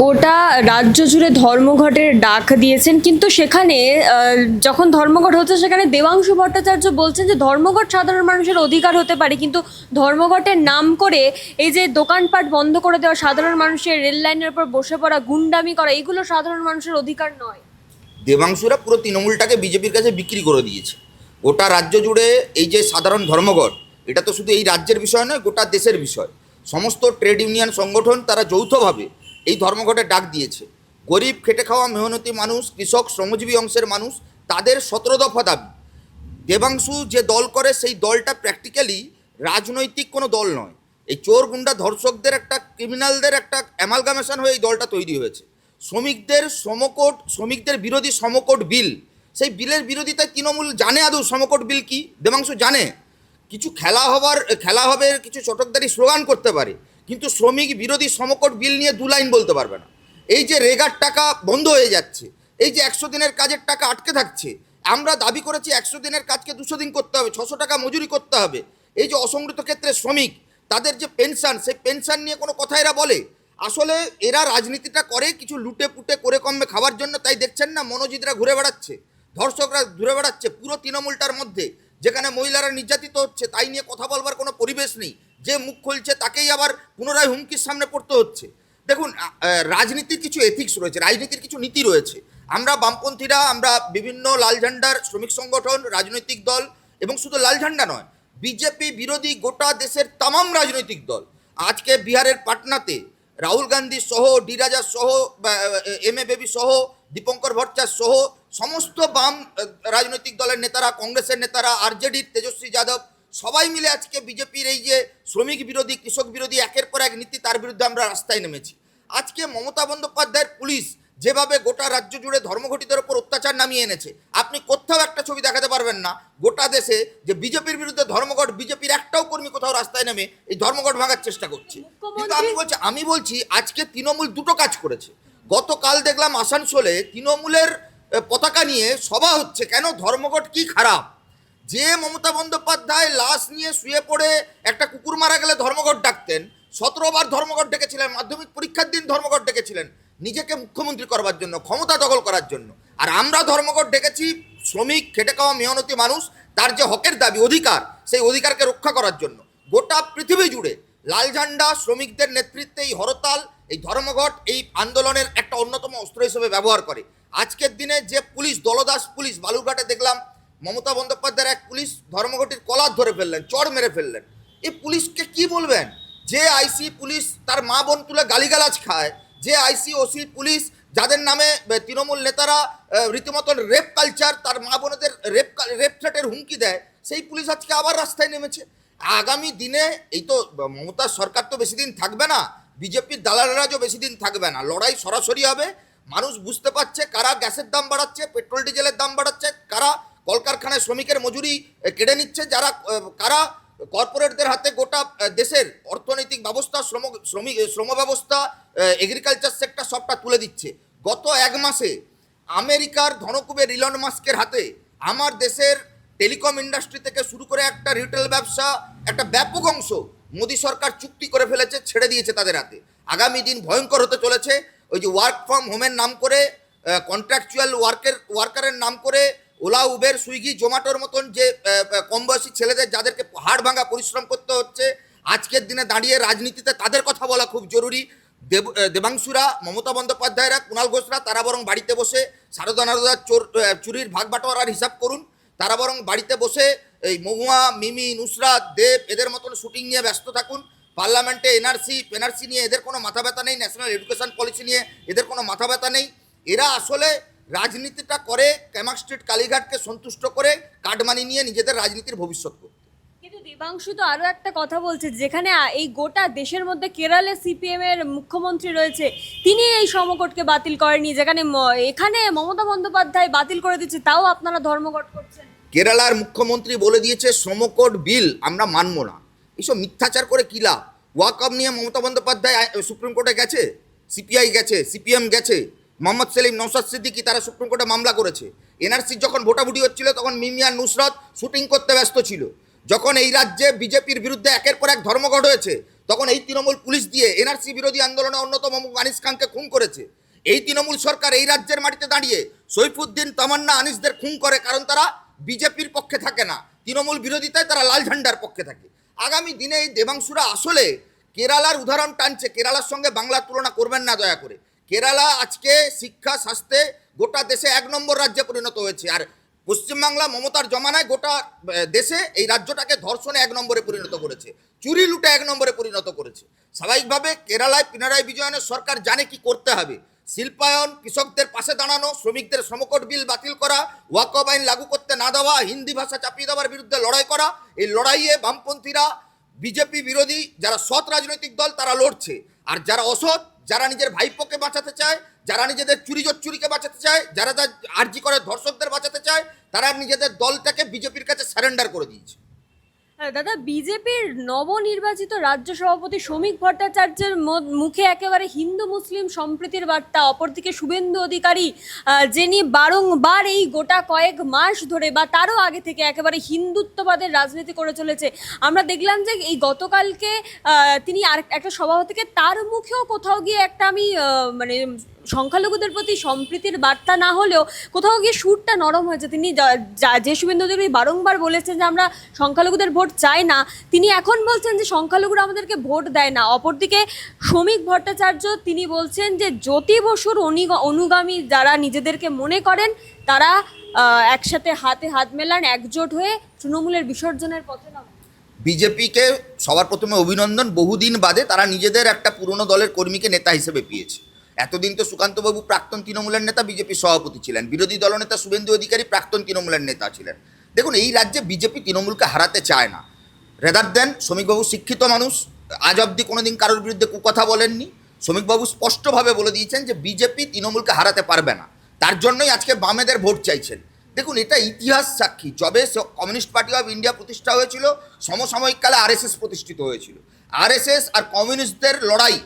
গোটা রাজ্য জুড়ে ধর্মঘটের ডাক দিয়েছেন, কিন্তু সেখানে যখন ধর্মঘট হচ্ছে, সেখানে দেবাংশু ভট্টাচার্য বলছেন যে ধর্মঘট সাধারণ মানুষের অধিকার হতে পারে, কিন্তু ধর্মঘটের নাম করে এই যে দোকানপাট বন্ধ করে দেওয়া, সাধারণ মানুষের রেল লাইনের উপর বসে পড়া, গুন্ডামি করা, এগুলো সাধারণ মানুষের অধিকার নয়। দেবাংশুরা পুরো তৃণমূলটাকে বিজেপির কাছে বিক্রি করে দিয়েছে। গোটা রাজ্য জুড়ে এই যে সাধারণ ধর্মঘট, এটা তো শুধু এই রাজ্যের বিষয় নয়, গোটা দেশের বিষয়। সমস্ত ট্রেড ইউনিয়ন সংগঠন তারা যৌথভাবে এই ধর্মঘটে ডাক দিয়েছে। গরিব, খেটে খাওয়া, মেহনতি মানুষ, কৃষক, শ্রমজীবী অংশের মানুষ, তাদের সতেরো দফা দাবি। দেবাংশু যে দল করে, সেই দলটা প্র্যাকটিক্যালি রাজনৈতিক কোনো দল নয়। এই চোর গুন্ডা ধর্ষকদের একটা ক্রিমিনালদের একটা অ্যামালগামেশন হয়ে এই দলটা তৈরি হয়েছে। শ্রমিকদের সমকোট, শ্রমিকদের বিরোধী সমকোট বিল। সেই বিলের বিরোধিতায় তৃণমূল জানে আদৌ সমকোট বিল কি? দেবাংশু জানে। কিছু খেলা হবার, খেলা হবে, কিছু চটকদারি স্লোগান করতে পারে। কিন্তু শ্রমিক বিরোধী সমকট বিল নিয়ে দু লাইন বলতে পারবে না। এই যে রেগার টাকা বন্ধ হয়ে যাচ্ছে, এই যে একশো দিনের কাজের টাকা আটকে থাকছে, আমরা দাবি করেছি একশো দিনের কাজকে দুশো দিন করতে হবে, ছশো টাকা মজুরি করতে হবে। এই যে অসংগঠিত ক্ষেত্রে শ্রমিক, তাদের যে পেনশন, সেই পেনশন নিয়ে কোনো কথা এরা বলে? আসলে এরা রাজনীতিটা করে কিছু লুটে পুটে করে কমবে খাওয়ার জন্য, তাই দেখছেন না মনোজিতরা ঘুরে বেড়াচ্ছে? ধর্ষকরা ঘুরে বেড়াচ্ছে, পুরো তৃণমূলটার মধ্যে, যেখানে মহিলারা নির্যাতিত হচ্ছে, তাই নিয়ে কথা বলবার কোনো পরিবেশ নেই। যে মুখ খুলছে তাকেই আবার পুনরায় হুমকির সামনে পড়তে হচ্ছে। দেখুন রাজনীতির কিছু এথিক্স রয়েছে, রাজনীতির কিছু নীতি রয়েছে। আমরা বামপন্থীরা, আমরা বিভিন্ন লাল ঝান্ডার শ্রমিক সংগঠন, রাজনৈতিক দল এবং শুধু লাল ঝান্ডা নয়, বিজেপি বিরোধী গোটা দেশের তামাম রাজনৈতিক দল। আজকে বিহারের পাটনাতে রাহুল গান্ধী সহ, ডি রাজা সহ এম এ বেবি সহ, দীপঙ্কর ভট্টাচার্য সহ, সমস্ত বাম রাজনৈতিক দলের নেতারা, কংগ্রেসের নেতারা আরজেডির তেজস্বী যাদব সবাই মিলে আজকে বিজেপির এই যে শ্রমিক বিরোধী কৃষক বিরোধী একের পর এক নীতি তার বিরুদ্ধে আমরা রাস্তায় নেমেছি। আজকে মমতা বন্দ্যোপাধ্যায়ের পুলিশ যেভাবে গোটা রাজ্য জুড়ে ধর্মঘটিতের ওপর অত্যাচার নামিয়ে এনেছে আপনি কোথাও একটা ছবি দেখাতে পারবেন না। গোটা দেশে যে বিজেপির বিরুদ্ধে ধর্মঘট বিজেপির একটাও কর্মী কোথাও রাস্তায় নেমে এই ধর্মঘট ভাঙার চেষ্টা করছে। কিন্তু আমি বলছি আমি বলছি আজকে তৃণমূল দুটো কাজ করেছে। গতকাল দেখলাম আসানসোলে তৃণমূলের পতাকা নিয়ে সভা হচ্ছে কেন ধর্মঘট কি খারাপ? যে মমতা বন্দ্যোপাধ্যায় লাশ নিয়ে শুয়ে পড়ে একটা কুকুর মারা গেলে ধর্মঘট ডাকতেন সতেরো বার ধর্মঘট ডেকেছিলেন, মাধ্যমিক পরীক্ষার দিন ধর্মঘট ডেকেছিলেন, নিজেকে মুখ্যমন্ত্রী করবার জন্য, ক্ষমতা দখল করার জন্য। আর আমরা ধর্মঘট ডেকেছি, শ্রমিক, খেটে খাওয়া মেহনতি মানুষ, তার যে হকের দাবি, অধিকার, সেই অধিকারকে রক্ষা করার জন্য। গোটা পৃথিবী জুড়ে লাল ঝান্ডা, শ্রমিকদের নেতৃত্বে এই হরতাল, এই ধর্মঘট, এই আন্দোলনের একটা অন্যতম অস্ত্র হিসেবে ব্যবহার করে। আজকের দিনে যে পুলিশ, দলদাস পুলিশ, বালুরঘাটে দেখলাম মমতা বন্দ্যোপাধ্যায়ের এক পুলিশ ধর্মঘটির কলার ধরে ফেললেন চড় মেরে ফেললেন। এই পুলিশকে কি বলবেন? যে আইসি পুলিশ তার মা বোন তুলে গালিগালাজ খায় যে আইসি ওসি পুলিশ যাদের নামে তৃণমূল নেতারা আহ, রীতিমতন রেপ কালচার তার মা বোনেদের রেপ রেপ থ্রেটের হুমকি দেয় সেই পুলিশ আজকে আবার রাস্তায় নেমেছে। আগামী দিনে এই তো মমতার সরকার তো বেশি দিন থাকবে না বিজেপির দালালরাজও বেশি দিন থাকবে না লড়াই সরাসরি হবে। মানুষ বুঝতে পারছে কারা গ্যাসের দাম বাড়াচ্ছে পেট্রোল ডিজেলের দাম বাড়াচ্ছে কারা কলকারখানায় শ্রমিকের মজুরি কেড়ে নিচ্ছে যারা কারা? কর্পোরেটদের হাতে গোটা দেশের অর্থনৈতিক ব্যবস্থা, শ্রম, শ্রমিক শ্রম ব্যবস্থা এগ্রিকালচার সেক্টর সবটা তুলে দিচ্ছে। গত এক মাসে আমেরিকার ধনকুবের ইলন মাস্কের হাতে আমার দেশের টেলিকম ইন্ডাস্ট্রি থেকে শুরু করে একটা রিটেল ব্যবসা, একটা ব্যাপক অংশ মোদী সরকার চুক্তি করে ফেলেছে, ছেড়ে দিয়েছে তাদের হাতে। আগামী দিন ভয়ঙ্কর হতে চলেছে। ওই যে ওয়ার্ক ফ্রম হোমের নাম করে কন্ট্রাকচুয়াল ওয়ার্কের ওয়ার্কারের নাম করে ওলা, উবের, সুইগি, জোম্যাটোর মতন যে কম বয়সী ছেলেদের যাদেরকে হাড় ভাঙা পরিশ্রম করতে হচ্ছে, আজকের দিনে দাঁড়িয়ে রাজনীতিতে তাদের কথা বলা খুব জরুরি। দেব দেবাংশুরা, মমতা বন্দ্যোপাধ্যায়রা কুণাল ঘোষরা, তারা বরং বাড়িতে বসে সারদা নারদার চোর চুরির ভাগ বাটোয়ারার হিসাব করুন। তারা বরং বাড়িতে বসে এই মহুয়া, মিমি, নুসরাত, দেব এদের মতন শুটিং নিয়ে ব্যস্ত থাকুন। পার্লামেন্টে এনআরসি পেনআরসি নিয়ে এদের কোনো মাথা ব্যথা নেই ন্যাশনাল এডুকেশন পলিসি নিয়ে এদের কোনো মাথা ব্যথা নেই। এরা আসলে রাজনীতিটা করে ক্যামাক স্ট্রিট কালীঘাটকে সন্তুষ্ট করে কাটমানি নিয়ে নিজেদের রাজনীতির ভবিষ্যৎ করতে। কিন্তু দেবাংশু তো আরও একটা কথা বলছে যেখানে এই গোটা দেশের মধ্যে কেরালে সিপিএম এর মুখ্যমন্ত্রী রয়েছে তিনি এই সমকটকে বাতিল করেনি যেখানে এখানে মমতা বন্দ্যোপাধ্যায় বাতিল করে দিচ্ছে তাও আপনারা ধর্মঘট করছেন। কেরালার মুখ্যমন্ত্রী বলে দিয়েছে সমকোট বিল আমরা মানব না। এইসব মিথ্যাচার করে কী লাভ? ওয়াকআপ নিয়ে মমতা বন্দ্যোপাধ্যায় সুপ্রিম কোর্টে গেছে? সিপিআই গেছে? সিপিএম গেছে? মোহাম্মদ সেলিম নৌসাদ সিদ্দিকি তারা সুপ্রিম কোর্টে মামলা করেছে। এনআরসির যখন ভোটাভুটি হচ্ছিল, তখন মিমিয়া নুসরত শুটিং করতে ব্যস্ত ছিল। যখন এই রাজ্যে বিজেপির বিরুদ্ধে একের পর এক ধর্মঘট হয়েছে, তখন এই তৃণমূল পুলিশ দিয়ে এনআরসি বিরোধী আন্দোলনে অন্যতম আনিস খানকে খুন করেছে। এই তৃণমূল সরকার এই রাজ্যের মাটিতে দাঁড়িয়ে সৈফুদ্দিন, তামান্না, আনিসদের খুন করে, কারণ তারা বিজেপির পক্ষে থাকে না। তৃণমূল বিরোধিতায় তারা লাল ঝান্ডার পক্ষে থাকে। আগামী দিনে এই দেবাংশুরা আসলে কেরালার উদাহরণ টানছে। কেরালার সঙ্গে বাংলার তুলনা করবেন না দয়া করে। কেরালা আজকে শিক্ষা, স্বাস্থ্যে গোটা দেশে এক নম্বর রাজ্যে পরিণত হয়েছে। আর পশ্চিমবাংলা মমতার জমানায় গোটা দেশে এই রাজ্যটাকে ধর্ষণে এক নম্বরে পরিণত করেছে। চুরি লুটে এক নম্বরে পরিণত করেছে। স্বাভাবিকভাবে কেরালায় পিনারাই বিজয়নের সরকার জানে কি করতে হবে। শিল্পায়ন, কৃষকদের পাশে দাঁড়ানো, শ্রমিকদের সমকট বিল বাতিল করা, ওয়াকফ আইন লাগু করতে না দেওয়া, হিন্দি ভাষা চাপিয়ে দেওয়ার বিরুদ্ধে লড়াই করা, এই লড়াইয়ে বামপন্থীরা, বিজেপি বিরোধী যারা সৎ রাজনৈতিক দল, তারা লড়ছে। আর যারা অসৎ যারা নিজের ভাইপোকে বাঁচাতে চায়, যারা নিজেদের চুরি চুরিকে বাঁচাতে চায়, যারা আর্জি করে ধর্ষকদের বাঁচাতে চায়, তারা নিজেদের দলটাকে বিজেপির কাছে সারেন্ডার করে দিয়েছে। দাদা, বিজেপির নবনির্বাচিত রাজ্য সভাপতি শ্রমিক ভট্টাচার্যের মুখে একেবারে হিন্দু মুসলিম সম্প্রীতির বার্তা। অপরদিকে শুভেন্দু অধিকারী যিনি বারংবার এই গোটা কয়েক মাস ধরে বা তারও আগে থেকে একেবারে হিন্দুত্ববাদের রাজনীতি করে চলেছে, আমরা দেখলাম যে এই গতকালকে তিনি আর একটা সভা থেকে তার মুখেও কোথাও গিয়ে একটা আমি মানে সংখ্যালঘুদের প্রতি সম্প্রীতির বার্তা না হলেও কোথাও গিয়ে সুরটা নরম হয়েছে। তিনি যা- শুভেন্দু অধিকারী বারংবার বলেছেন যে আমরা সংখ্যালঘুদের ভোট চাই না। তিনি এখন বলছেন যে সংখ্যালঘুরা আমাদেরকে ভোট দেয় না। অপরদিকে শ্রমিক ভট্টাচার্য তিনি বলছেন যে জ্যোতি বসুর অনুগামী যারা নিজেদেরকে মনে করেন, তারা একসাথে হাতে হাত মেলান, একজোট হয়ে তৃণমূলের বিসর্জনের পথে নামেন বিজেপিকে সবার প্রথমে অভিনন্দন। বহুদিন বাদে তারা নিজেদের একটা পুরনো দলের কর্মীকে নেতা হিসেবে পেয়েছে। এতদিন তো সুকান্তবাবু প্রাক্তন তৃণমূলের নেতা বিজেপির সভাপতি ছিলেন। বিরোধী দলনেতা শুভেন্দু অধিকারী প্রাক্তন তৃণমূলের নেতা ছিলেন। দেখুন, এই রাজ্যে বিজেপি তৃণমূলকে হারাতে চায় না। রেদার দেন শ্রমিকবাবু শিক্ষিত মানুষ, আজ অবধি কোনোদিন কারোর বিরুদ্ধে কুকথা বলেননি। শ্রমিকবাবু স্পষ্টভাবে বলে দিয়েছেন যে বিজেপি তৃণমূলকে হারাতে পারবে না। তার জন্যই আজকে বামেদের ভোট চাইছেন। দেখুন, এটা ইতিহাস সাক্ষী। যবে কমিউনিস্ট পার্টি অফ ইন্ডিয়া প্রতিষ্ঠা হয়েছিল, সমসাময়িক কালে আরএসএস প্রতিষ্ঠিত হয়েছিল। আরএসএস আর কমিউনিস্টদের লড়াই,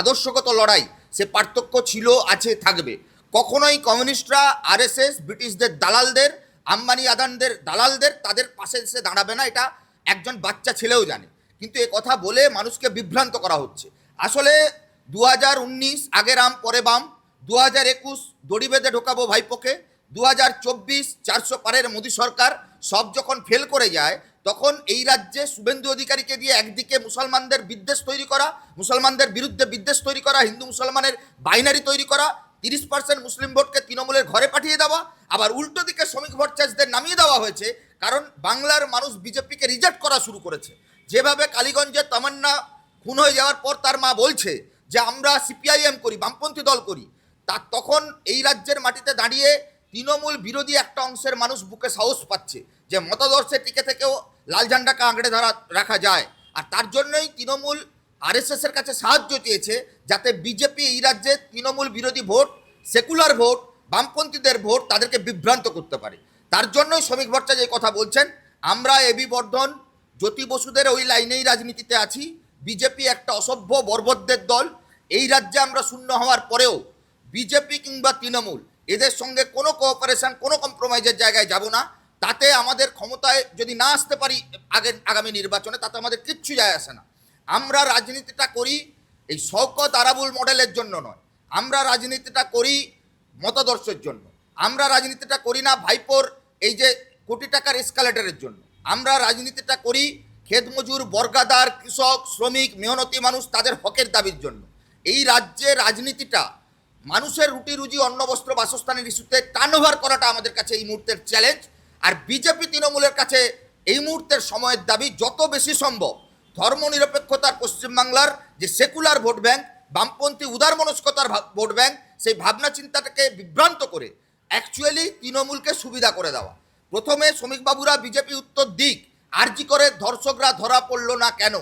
আদর্শগত লড়াই সে পার্থক্য ছিল, আছে, থাকবে। কখনোই কমিউনিস্টরা, আরএসএস, ব্রিটিশদের দালালদের, আম্বানি আদানদের দালালদের, তাদের পাশে এসে দাঁড়াবে না, এটা একজন বাচ্চা ছেলেও জানে। কিন্তু এ কথা বলে মানুষকে বিভ্রান্ত করা হচ্ছে। আসলে দু হাজার উনিশ আগের আম পরে বাম দু হাজার একুশ দড়ি বেঁধে ঢোকাবো ভাইপোকে দু হাজার চব্বিশ চারশো পারের মোদী সরকার সব যখন ফেল করে যায় তখন এই রাজ্যে শুভেন্দু অধিকারীকে দিয়ে একদিকে মুসলমানদের বিদ্বেষ তৈরি করা, মুসলমানদের বিরুদ্ধে বিদ্বেষ তৈরি করা, হিন্দু মুসলমানের বাইনারি তৈরি করা, তিরিশ পার্সেন্ট মুসলিম ভোটকে তৃণমূলের ঘরে পাঠিয়ে দেওয়া, আবার উল্টো দিকে শ্রমিক ভট্টাচার্যদের নামিয়ে দেওয়া হয়েছে, কারণ বাংলার মানুষ বিজেপিকে রিজেক্ট করা শুরু করেছে। যেভাবে কালীগঞ্জে তামান্না খুন হয়ে যাওয়ার পর তার মা বলছে যে, আমরা সিপিআইএম করি, বামপন্থী দল করি। তার তখন এই রাজ্যের মাটিতে দাঁড়িয়ে তৃণমূল বিরোধী একটা অংশের মানুষ বুকে সাহস পাচ্ছে। যে মতাদর্শে টিকে থেকেও লাল ঝান্ডাকে আঁকড়ে ধরা, রাখা যায়। আর তার জন্যই তৃণমূল আরএসএস এর কাছে সাহায্য চেয়েছে যাতে বিজেপি এই রাজ্যে তৃণমূল বিরোধী ভোট সেকুলার ভোট, বামপন্থীদের ভোট তাদেরকে বিভ্রান্ত করতে পারে। তার জন্যই শ্রমিক ভট্টাচার্য এই কথা বলছেন, আমরা এবি বর্ধন, জ্যোতি বসুদের ওই লাইনেই রাজনীতিতে আছি। বিজেপি একটা অসভ্য বর্বরদের দল। এই রাজ্যে আমরা শূন্য হওয়ার পরেও বিজেপি কিংবা তৃণমূল এদের সঙ্গে কোনো কোঅপারেশন কোনো কম্প্রোমাইজের জায়গায় যাব না। তাতে আমাদের ক্ষমতায় যদি না আসতে পারি আগের আগামী নির্বাচনে, তাতে আমাদের কিচ্ছু যায় আসে না। আমরা রাজনীতিটা করি এই শওকত আরাবুল মডেলের জন্য নয়। আমরা রাজনীতিটা করি মতাদর্শের জন্য। আমরা রাজনীতিটা করি না ভাইপোর এই যে কোটি টাকার এসকালেটারের জন্য। আমরা রাজনীতিটা করি ক্ষেত মজুর বর্গাদার, কৃষক, শ্রমিক, মেহনতি মানুষ তাদের হকের দাবির জন্য। এই রাজ্যে রাজনীতিটা মানুষের রুটি রুজি অন্ন বস্ত্র বাসস্থানের ইস্যুতে টার্ন ওভার করাটা আমাদের কাছে এই মুহূর্তের চ্যালেঞ্জ আর বিজেপি তৃণমূলের কাছে এই মুহূর্তের সময়ের দাবি যত বেশি সম্ভব। ধর্মনিরপেক্ষতার পশ্চিমবাংলার যে সেকুলার ভোট ব্যাংক, বামপন্থী উদার মনস্কতার ভোট ব্যাংক, সেই ভাবনা চিন্তাটাকে বিভ্রান্ত করে অ্যাকচুয়ালি তৃণমূলকে সুবিধা করে দেওয়া। প্রথমে শ্রমিকবাবুরা বিজেপি উত্তর দিক, আরজি করে ধর্ষকরা ধরা পড়ল না কেন?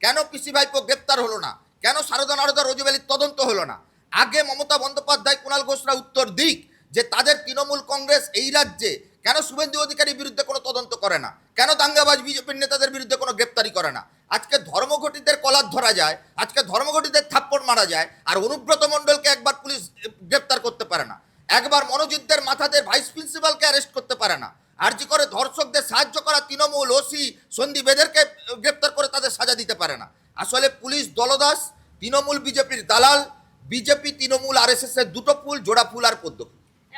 কেন পিসি ভাইপো গ্রেপ্তার হলো না? কেন সারদা নারদা রজুবেলির তদন্ত হলো না? আগে মমতা বন্দ্যোপাধ্যায়, কুণাল ঘোষরা উত্তর দিক যে তাদের তৃণমূল কংগ্রেস এই রাজ্যে কেন শুভেন্দু অধিকারীর বিরুদ্ধে কোনো তদন্ত করে না? কেন দাঙ্গাবাজ বিজেপির নেতাদের বিরুদ্ধে কোনো গ্রেপ্তারি করে না? আজকে ধর্মঘটিদের কলার ধরা যায়, আজকে ধর্মঘটিদের থাপ্পড় মারা যায়, আর অনুব্রত মণ্ডলকে একবার পুলিশ গ্রেপ্তার করতে পারে না। একবার মনোজিৎদের মাথাদের ভাইস প্রিন্সিপালকে অ্যারেস্ট করতে পারে না। আর্জি করে ধর্ষকদের সাহায্য করা তৃণমূল ওসি সন্দীপ এদেরকে গ্রেপ্তার করে তাদের সাজা দিতে পারে না। আসলে পুলিশ দলদাস, তৃণমূল বিজেপির দালাল, বিজেপি, তৃণমূল আর এস এর দুটো ফুল জোড়া ফুল আর পদ্ম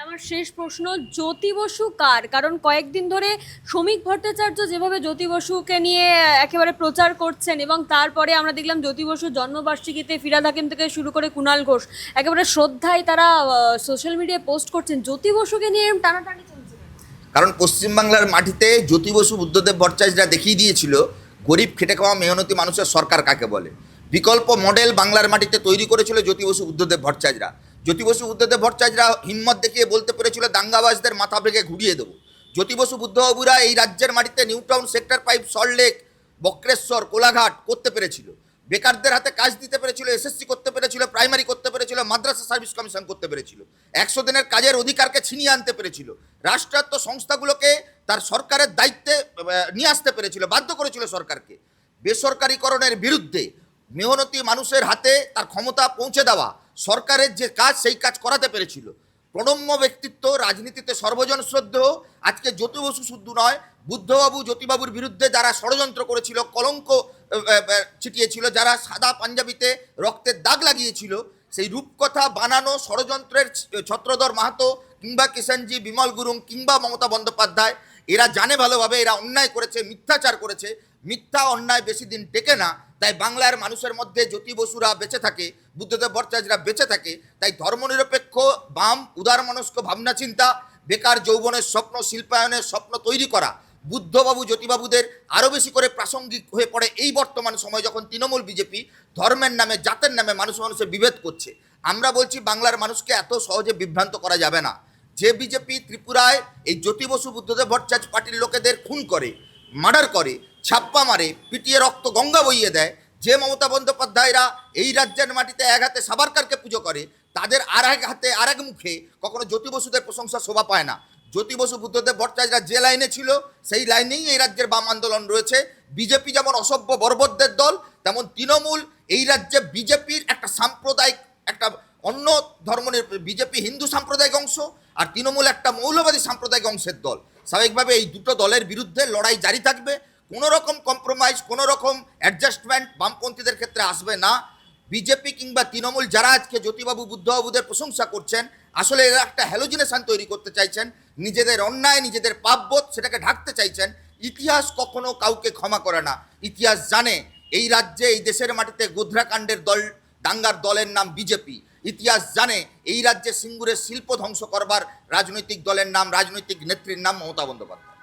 আমার শেষ প্রশ্ন, জ্যোতি বসু কার? কারণ কয়েকদিন ধরে শ্রমিক ভট্টাচার্য যেভাবে জ্যোতি বসুকে নিয়ে একেবারে প্রচার করছেন এবং তারপরে আমরা দেখলাম জ্যোতি বসুর জন্মবার্ষিকীতে ফিরাদ হাকিম থেকে শুরু করে কুণাল ঘোষ একেবারে শ্রদ্ধায় তারা সোশ্যাল মিডিয়ায় পোস্ট করছেন। জ্যোতি বসুকে নিয়ে এরকম টানাটানি চলছে। কারণ পশ্চিমবাংলার মাটিতে জ্যোতি বসু বুদ্ধদেব ভট্টাচার্যরা দেখিয়ে দিয়েছিল, গরিব খেটে খাওয়া মেহনতি মানুষের সরকার কাকে বলে। বিকল্প মডেল বাংলার মাটিতে তৈরি করেছিল জ্যোতি বসু বুদ্ধদেব ভট্টাচার্যরা। জ্যোতি বসু বুদ্ধদেব ভট্টাচার্যরা হিম্মত দেখিয়ে বলতে পেরেছিল, দাঙ্গাবাজদের মাথা ভেঙে ঘুরিয়ে দেবো। জ্যোতি বসু বুদ্ধবাবুরা এই রাজ্যের মাটিতে New Town sector pipe Salt Lake Bakreshwar, Kolaghat করতে পেরেছিল। বেকারদের হাতে কাজ দিতে পেরেছিল, এসএসসি করতে পেরেছিল, প্রাইমারি করতে পেরেছিল, মাদ্রাসা সার্ভিস কমিশন করতে পেরেছিল। একশো দিনের কাজের অধিকারকে ছিনিয়ে আনতে পেরেছিল। রাষ্ট্রায়ত্ত সংস্থাগুলোকে তার সরকারের দায়িত্বে নিয়ে আসতে পেরেছিল, বাধ্য করেছিল সরকারকে। বেসরকারীকরণের বিরুদ্ধে মেহনতি মানুষের হাতে তার ক্ষমতা পৌঁছে দেওয়া সরকারের যে কাজ, সেই কাজ করাতে পেরেছিল। প্রণম্য ব্যক্তিত্ব, রাজনীতিতে সর্বজন শ্রদ্ধেয়। আজকে জ্যোতি বসু শুদ্ধ নয়, বুদ্ধবাবু, জ্যোতিবাবুর বিরুদ্ধে যারা ষড়যন্ত্র করেছিল, কলঙ্ক ছিটিয়েছিল, যারা সাদা পাঞ্জাবিতে রক্তের দাগ লাগিয়েছিল, সেই রূপকথা, বানানো ষড়যন্ত্রের ছত্রধর মাহাতো কিংবা কিষাণজি, বিমল গুরুং কিংবা মমতা বন্দ্যোপাধ্যায়, এরা জানে ভালোভাবে, এরা অন্যায় করেছে, মিথ্যাচার করেছে। মিথ্যা অন্যায় বেশি দিন টেকে না, তাই বাংলার মানুষের মধ্যে জ্যোতি বসুরা বেঁচে থাকে, বুদ্ধদেব ভট্টাচার্যরা বেঁচে থাকে, তাই ধর্মনিরপেক্ষ, বাম, উদারমনস্ক ভাবনা চিন্তা, বেকার যৌবনের স্বপ্ন, শিল্পায়নের স্বপ্ন তৈরি করা, বুদ্ধবাবু, জ্যোতিবাবুদের আরও বেশি করে প্রাসঙ্গিক হয়ে পড়ে এই বর্তমান সময় যখন তৃণমূল বিজেপি ধর্মের নামে, জাতের নামে মানুষ মানুষের বিভেদ করছে। আমরা বলছি বাংলার মানুষকে এত সহজে বিভ্রান্ত করা যাবে না। যে বিজেপি ত্রিপুরায় এই জ্যোতি বসু বুদ্ধদেব ভট্টাচার্য পার্টির লোকেদের খুন করে, মার্ডার করে ছাপ্পা মারে, পিটিয়ে রক্ত গঙ্গা বইয়ে দেয়। যে মমতা বন্দ্যোপাধ্যায়রা এই রাজ্যের মাটিতে এক হাতে সাবারকারকে পুজো করে, তাদের আর এক হাতে আর এক মুখে কখনো জ্যোতি বসুদের প্রশংসা শোভা পায় না। জ্যোতি বসু, বুদ্ধদেব ভট্টাচার্যরা যে লাইনে ছিল, সেই লাইনেই এই রাজ্যের বাম আন্দোলন রয়েছে। বিজেপি যেমন অসভ্য বর্বরদের দল, তেমন তৃণমূল এই রাজ্যে বিজেপির একটা সাম্প্রদায়িক, একটা অন্য ধর্মের বিজেপি হিন্দু সাম্প্রদায়িক অংশ আর তৃণমূল একটা মৌলবাদী সাম্প্রদায়িক অংশের দল। স্বাভাবিকভাবে এই দুটো দলের বিরুদ্ধে লড়াই জারি থাকবে। কোনো রকম কম্প্রোমাইজ কোনো রকম অ্যাডজাস্টমেন্ট বামপন্থীদের ক্ষেত্রে আসবে না। বিজেপি কিংবা তৃণমূল যারা আজকে জ্যোতিবাবু, বুদ্ধবাবুদের প্রশংসা করছেন, আসলে এরা একটা হ্যালোজিনেশন তৈরি করতে চাইছেন, নিজেদের অন্যায়, নিজেদের পাপবোধ সেটাকে ঢাকতে চাইছেন। ইতিহাস কখনো কাউকে ক্ষমা করে না। ইতিহাস জানে এই রাজ্যে, এই দেশের মাটিতে গোধরাকাণ্ডের দল, দাঙ্গার দলের নাম বিজেপি ইতিহাস জানে এই রাজ্যে সিঙ্গুরের শিল্প ধ্বংস করবার রাজনৈতিক দলের নাম, রাজনৈতিক নেত্রীর নাম মমতা বন্দ্যোপাধ্যায়।